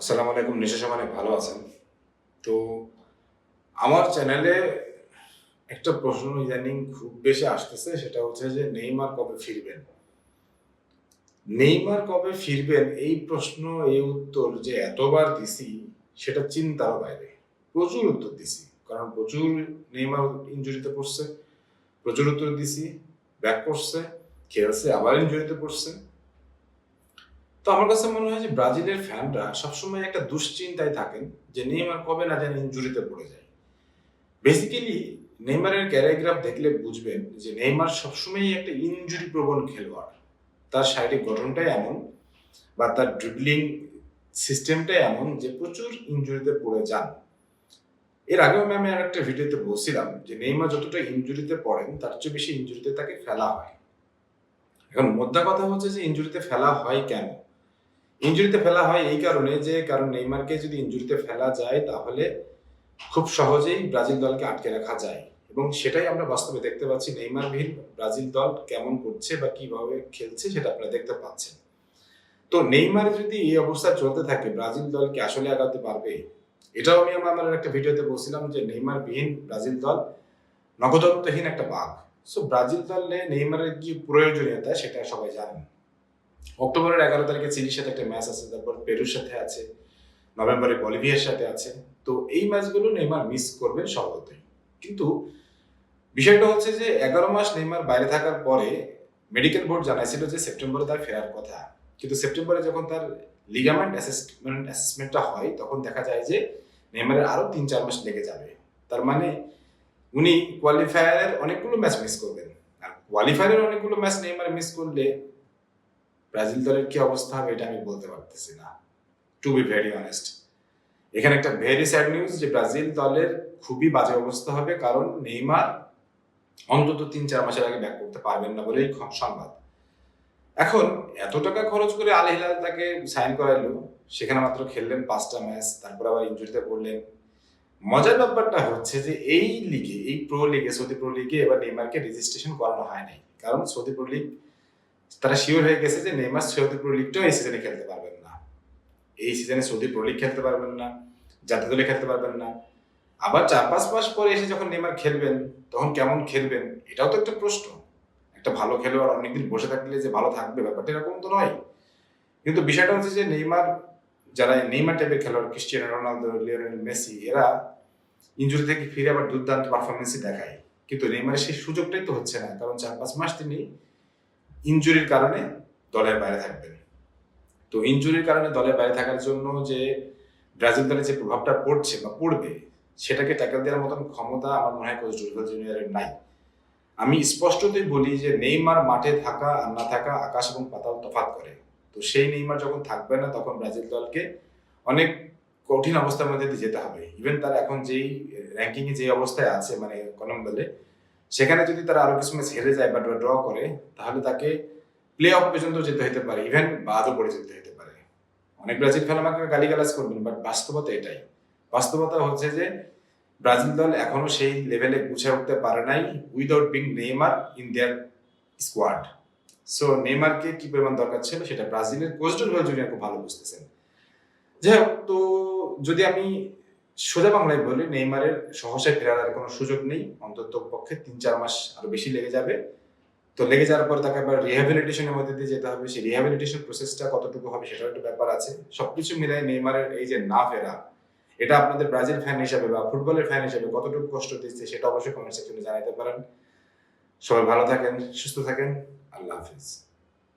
আসসালামু আলাইকুম, নিশা মানে ভালো আছেন। তো আমার চ্যানেলে একটা প্রশ্ন ইদানিং খুব বেশি আসতেছে, সেটা হচ্ছে যে নেইমার কবে ফিরবেন? নেইমার কবে ফিরবেন? এই প্রশ্ন, এই উত্তর যে এতবার দিছি, সেটা চিন্তার বাইরে। প্রচুর উত্তর দিছি, কারণ প্রচুর নেইমার ইঞ্জুরিতে পড়ছে, প্রচুর উত্তর দিছি ব্যাক করছে, খেলছে, আবার ইঞ্জুরিতে পড়ছে। তো আমার কাছে মনে হয় যে ব্রাজিলের ফ্যানরা সবসময় একটা দুশ্চিন্তায় থাকেন যে নেইমার কবে না জানি ইঞ্জুরিতে পড়ে যায়। বেসিক্যালি নেইমারের ক্যারিগ্রাফ দেখলে বুঝবেন যে নেইমার সবসময়ই একটা ইনজুরি প্রবণ খেলোয়াড়। তার শারীরিক গঠনটাই এমন বা তার ড্রিবলিং সিস্টেমটাই এমন যে প্রচুর ইনজুরিতে পড়ে যান। এর আগেও আমি আর একটা ভিডিওতে বলছিলাম যে নেইমার যতটা ইনজুরিতে পড়েন, তার চেয়ে বেশি ইনজুরিতে তাকে ফেলা হয়। এখন মোদ্দা কথা হচ্ছে যে ইনজুরিতে ফেলা হয় কেন? ইনজুরিতে ফেলা হয় এই কারণে যে, কারণ নেইমারকে যদি ইঞ্জুরিতে ফেলা যায় তাহলে খুব সহজেই ব্রাজিল দলকে আটকে রাখা যায়। এবং সেটাই আমরা বাস্তবে দেখতে পাচ্ছি নেইমার ভিড়, ব্রাজিল দল কেমন করছে বা কীভাবে খেলছে সেটা আপনারা দেখতে পাচ্ছেন। তো নেইমার যদি এই অবস্থা চলতে থাকে, ব্রাজিল দল কি আসলে আগাতে পারবে, এটাও আমি আমার একটা ভিডিওতে বলছিলাম যে নেইমার বিহীন ব্রাজিল দল নগদত্বহীন একটা বাঘ। সো ব্রাজিল দলে নেইমারের কি প্রয়োজনীয়তা সেটা সবাই জানেন। অক্টোবরের এগারো তারিখে চিলির সাথে একটা ম্যাচ আছে, তারপর পেরুর সাথে আছে, নভেম্বরে বলিভিয়ার সাথে আছে। তো এই ম্যাচগুলো নেইমার মিস করবে স্বভাবতই কিন্তু বিষয়টা হচ্ছে যে এগারো মাস নেইমার বাইরে থাকার পরে মেডিকেল বোর্ড জানাইছিল যে সেপ্টেম্বরে তার ফেরার কথা। কিন্তু সেপ্টেম্বরে যখন তার লিগামেন্ট অ্যাসেসমেন্ট অ্যাসেসমেন্টটা হয়, তখন দেখা যায় যে নেইমারের আরও তিন চার মাস লেগে যাবে। তার মানে উনি কোয়ালিফায়ারের অনেকগুলো ম্যাচ মিস করবেন। আর কোয়ালিফায়ারের অনেকগুলো ম্যাচ নেইমার মিস করলে ব্রাজিল দলের কি অবস্থা হবে এটা আমি বলতে পারতেছি না টু বি ভেরি অনেস্ট এখানে একটা ভেরি স্যাড নিউজ যে ব্রাজিল দলের খুবই বাজে অবস্থা হবে, কারণ নেইমার অন্তত তিন চার মাসের আগে ব্যাক করতে পারবেন না বলেই সংবাদ। এখন এত টাকা খরচ করে আল হিলাল তাকে সাইন করাইলো সেখানে মাত্র খেললেন পাঁচটা ম্যাচ তারপর আবার ইঞ্জুরিতে পড়লেন। মজার ব্যাপারটা হচ্ছে যে এই লিগে এই প্রো লিগে সৌদি প্রো লিগে এবার নেইমারকে রেজিস্ট্রেশন করানো হয় নাই, কারণ সৌদি প্রো লিগ তারা শিওর হয়ে গেছে যে নেইমার সৌদি প্রো লিগটাও এই সিজনে খেলতে পারবেন না। এই সিজনে সৌদি প্রো লিগ খেলতে পারবেন না জাতীয় দলে খেলতে পারবেন না। আবার চার পাঁচ মাস পরে এসে যখন নেইমার খেলবেন, তখন কেমন খেলবেন, এটাও তো একটা প্রশ্ন। একটা ভালো খেলোয়াড় অনেকদিন বসে থাকলে যে ভালো থাকবে, ব্যাপারটা এরকম তো নয়। কিন্তু বিষয়টা হচ্ছে যে নেইমার, যারা নেইমার টাইপের খেলোয়াড় ক্রিস্টিয়ানো রোনালদো লিওনেল মেসি এরা ইঞ্জুরি থেকে ফিরে আবার দুর্দান্ত পারফরমেন্সই দেখায়। কিন্তু নেইমারের সেই সুযোগটাই তো হচ্ছে না, কারণ চার পাঁচ মাস তিনি ইঞ্জুরির কারণে দলের বাইরে থাকবেন। তো ইঞ্জুরির কারণে দলের বাইরে থাকার জন্য যে ব্রাজিল দলের যে প্রভাবটা পড়ছে বা পড়বে, সেটাকে ট্যাকেল দেওয়ার মতন ক্ষমতা আমার মনে হয় কোচ ডুরভাল জুনিয়রের নাই। আমি স্পষ্টতই বলি যে নেইমার মাঠে থাকা আর না থাকা আকাশ এবং পাতাল তফাৎ করে। তো সেই নেইমার যখন থাকবে না, তখন ব্রাজিল দলকে অনেক কঠিন অবস্থার মধ্যে যেতে হবে। ইভেন তার এখন যেই র্যাঙ্কিংয়ে যে অবস্থায় আছে মানে কলম দলে সেখানে যদি তারা আরও কিছু ম্যাচ হেরে যায় বা ড্র করে, তাহলে তাকে প্লে অফ পর্যন্ত যেতে হতে পারে ইভেন বাদও পড়ে যেতে হতে পারে। অনেক ব্রাজিল ফ্যান আমাকে গালিগালাজ করবেন বাট বাস্তবতা এটাই। বাস্তবতা হচ্ছে যে, ব্রাজিল দল এখনও সেই লেভেলে গুছিয়ে উঠতে পারে নাই without being Neymar in their squad so নেইমারকে কি পরিমাণ দরকার ছিল সেটা ব্রাজিলের কোচ ডুরভাল জুনিয়র খুব ভালো বুঝতেছেন। যাই হোক, তো যদি আমি সোজা বাংলায় বলি নেইমারের সহসে ফেরার কোনো সুযোগ নেই। অন্তত পক্ষে তিন চার মাস আরও বেশি লেগে যাবে। তো লেগে যাওয়ার পর তাকে আবার রিহ্যাবিলিটেশনের মধ্যে দিয়ে যেতে হবে। সেই রিহ্যাবিলিটেশন প্রসেসটা কতটুকু হবে সেটাও একটা ব্যাপার আছে। সবকিছু মিলাই নেইমারের এই যে না ফেরা, এটা আপনাদের ব্রাজিল ফ্যান হিসাবে বা ফুটবলের ফ্যান হিসাবে কতটুকু কষ্ট দিচ্ছে সেটা অবশ্যই কমেন্ট সেকশনে জানাতে পারেন। সবাই ভালো থাকেন, সুস্থ থাকেন। আল্লাহ হাফিজ।